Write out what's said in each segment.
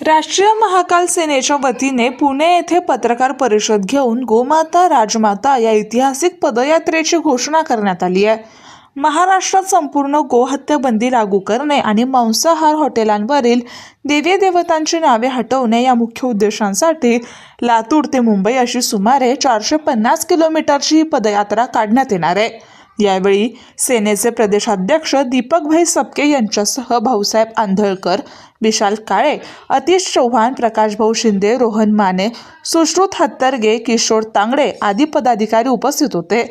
राष्ट्रीय महाकाल सेनेच्या वतीने पुणे येथे पत्रकार परिषद घेऊन गोमाता राजमाता या ऐतिहासिक पदयात्रेची घोषणा करण्यात आली आहे. महाराष्ट्रात संपूर्ण गोहत्या बंदी लागू करणे आणि मांसाहार हॉटेलांवरील देवी देवतांची नावे हटवणे या मुख्य उद्देशांसाठी लातूर ते मुंबई अशी सुमारे चारशे पन्नास किलोमीटरची ही पदयात्रा काढण्यात येणार आहे. यावेळी सेनेचे प्रदेशाध्यक्ष दीपकभाई सपके यांच्यासह भाऊसाहेब आंधळकर विशाल काळे अतिश चव्हाण प्रकाशभाऊ शिंदे रोहन माने सुश्रुत हत्तरगे किशोर तांगडे आदी पदाधिकारी उपस्थित होते.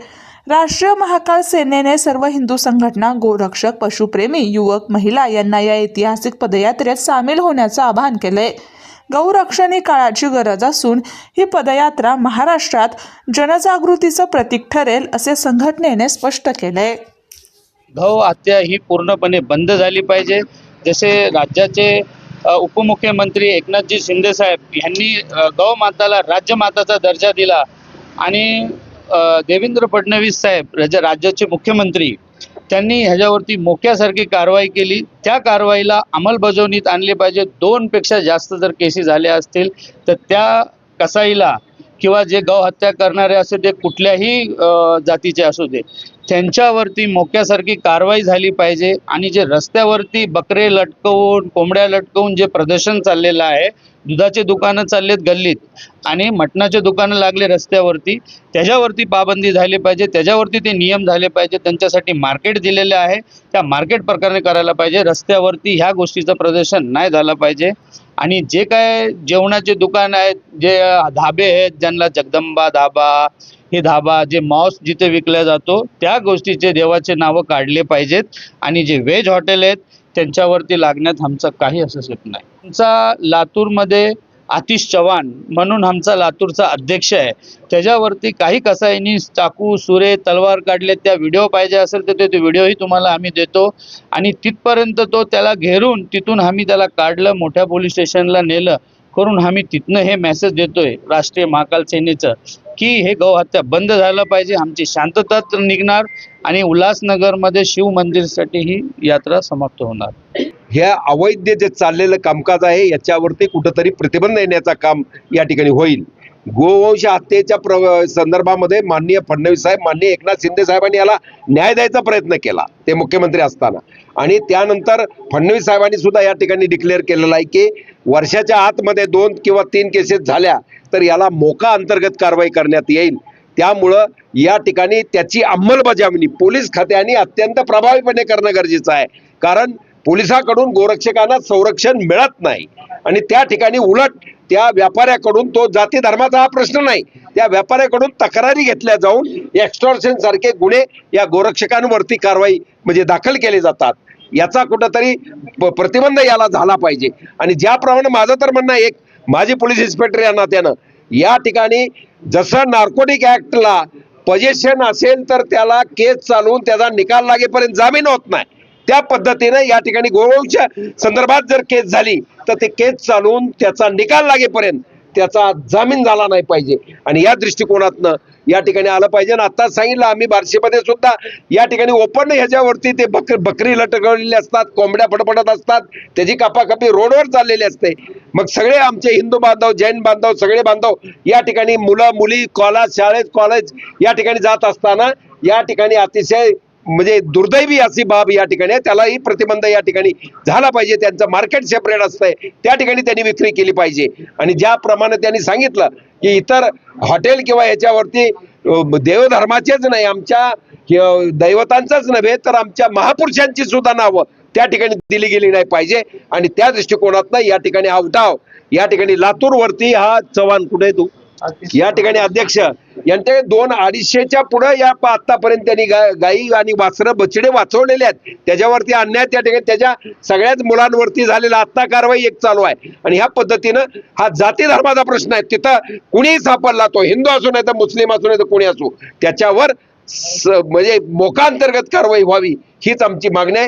राष्ट्रीय महाकाल सेनेने सर्व हिंदू संघटना गोरक्षक पशुप्रेमी युवक महिला यांना या ऐतिहासिक पदयात्रेत सामील होण्याचं आवाहन केलंय गौरक्षण ही काळाची गरज असून ही पदयात्रा महाराष्ट्रात जनजागृतीचं प्रतीक ठरेल असे संघटनेने स्पष्ट केलंय गौ हत्या ही पूर्णपणे बंद झाली पाहिजे. जसे राज्याचे उपमुख्यमंत्री एकनाथजी शिंदेसाहेब यांनी अ, गौमाताला राज्यमाताचा दर्जा दिला. आणि देवेंद्र फडणवीस साहेब राज्या राज्याचे मुख्यमंत्री त्यांनी ह्याच्यावरती मोक्यासारखी कारवाई केली. त्या कारवाईला अंमलबजावणीत आणली पाहिजे. दोनपेक्षा जास्त जर केसी झाल्या असतील तर त्या कसाईला किंवा जे गौ हत्या करणारे असू दे कुठल्याही जातीचे असू दे त्यांच्यावरती मोक्यासारखी कारवाई झाली पाहिजे आणि जे रस्त्यावरती बकरे लटकवून कोंबड्या लटकवून जे प्रदर्शन चाललेलं आहे दुधाचे दुकानं चाललेत गल्लीत आणि मटणाचे दुकानं लागले रस्त्यावरती त्याच्यावरती पाबंदी झाली पाहिजे त्याच्यावरती ते नियम झाले पाहिजे त्यांच्यासाठी मार्केट दिलेले आहे त्या मार्केट प्रकारे करायला पाहिजे रस्त्यावरती ह्या गोष्टीचं प्रदर्शन नाही झालं पाहिजे. आणि जे काय जेवणाचे दुकान आहेत जे धाबे आहेत ज्यांना जगदंबा धाबा हे धाबा जे मॉस जिथे विकला जातो त्या गोष्टीचे देवाचे नावं काढले पाहिजेत. आणि जे व्हेज हॉटेल आहेत त्यांच्यावरती लागण्यात आमचं काही असं नाही. आमचा लातूरमध्ये आतिश चव्हाण म्हणून आमचा लातूरचा अध्यक्ष आहे. त्याच्यावरती काही कसायनी चाकू सुरे तलवार काढले त्या व्हिडिओ पाहिजे असेल तर ते व्हिडिओही तुम्हाला आम्ही देतो. आणि तिथपर्यंत तो त्याला घेरून तिथून आम्ही त्याला काढलं मोठ्या पोलीस स्टेशनला नेलं. करून आम्ही तिथनं हे मेसेज देतोय राष्ट्रीय महाकाल सेनेचं की हे गौहत्या बंद झालं पाहिजे आमची शांतता निघणार आणि उल्हासनगरमध्ये शिव मंदिरसाठी ही यात्रा समाप्त होणार. ह्या अवैध जे चाललेलं कामकाज आहे याच्यावरती कुठंतरी प्रतिबंध येण्याचं काम या ठिकाणी होईल. गोवंश हत्येच्या प्र संदर्भामध्ये माननीय फडणवीस साहेब माननीय एकनाथ शिंदे साहेबांनी याला न्याय द्यायचा प्रयत्न केला ते मुख्यमंत्री असताना. आणि त्यानंतर फडणवीस साहेबांनी सुद्धा या ठिकाणी डिक्लेअर केलेलं आहे की वर्षाच्या आतमध्ये दोन किंवा तीन केसेस झाल्या तर याला मोका अंतर्गत कारवाई करण्यात येईल. त्यामुळं या ठिकाणी त्याची अंमलबजावणी पोलीस खात्याने अत्यंत प्रभावीपणे करणं गरजेचं आहे. कारण पोलिसाकडून गोरक्षकांना संरक्षण मिळत नाही. आणि त्या ठिकाणी उलट त्या व्यापाऱ्याकडून तो जाती धर्माचा हा प्रश्न नाही. त्या व्यापाऱ्याकडून तक्रारी घेतल्या जाऊन एक्स्टॉर्शन सारखे गुन्हे या गोरक्षकांवरती कारवाई म्हणजे दाखल केले जातात. याचा कुठंतरी प- प्रतिबंध याला झाला पाहिजे. आणि ज्याप्रमाणे माझं तर म्हणणं आहे, एक माजी पोलीस इन्स्पेक्टर या नात्यानं या ठिकाणी जसं नार्कोटिक ऍक्टला पजेशन असेल तर त्याला केस चालवून त्याचा निकाल लागेपर्यंत जामीन होत नाही. त्या पद्धतीने या ठिकाणी गोवळच्या संदर्भात जर केस झाली तर ते केस चालवून त्याचा निकाल लागेपर्यंत त्याचा जामीन झाला नाही पाहिजे. आणि या दृष्टिकोनातनं या ठिकाणी आलं पाहिजे. आणि आता सांगितलं आम्ही बार्शीमध्ये सुद्धा या ठिकाणी ओपन ह्याच्यावरती ते बक बकरी लटकवलेली असतात कोंबड्या फडफडत असतात त्याची कापाकापी रोडवर चाललेली असते. मग सगळे आमचे हिंदू बांधव जैन बांधव सगळे बांधव या ठिकाणी मुलं मुली कॉलेज शाळेत कॉलेज या ठिकाणी जात असताना या ठिकाणी अतिशय म्हणजे दुर्दैवी अशी बाब या ठिकाणी आहे. त्यालाही प्रतिबंध या ठिकाणी झाला पाहिजे. त्यांचं मार्केट सेपरेट असतंय. त्या ठिकाणी त्यांनी विक्री केली पाहिजे. आणि ज्याप्रमाणे त्यांनी सांगितलं की इतर हॉटेल किंवा याच्यावरती देवधर्माचेच नाही आमच्या दैवतांचाच नव्हे तर आमच्या महापुरुषांची सुद्धा नावं त्या ठिकाणी दिली गेली नाही पाहिजे. आणि त्या दृष्टिकोनातनं या ठिकाणी हा उठाव या ठिकाणी लातूर वरती हा चव्हाण कुठे तू? या ठिकाणी अध्यक्ष यांचे दोन अडीचशेच्या पुढे या आतापर्यंत त्यांनी गाई आणि वासरं बछडे वाचवलेले आहेत. त्याच्यावरती अन्याय त्या ठिकाणी त्याच्या सगळ्याच मुलांवरती झालेला आत्ता कारवाई एक चालू आहे. आणि ह्या पद्धतीनं हा जाती धर्माचा प्रश्न आहे. तिथं कुणीही सापडला तो हिंदू असू नाही तर मुस्लिम असू नाही तर कोणी असू. त्याच्यावर म्हणजे मोकांतर्गत कारवाई व्हावी हीच आमची मागणी आहे.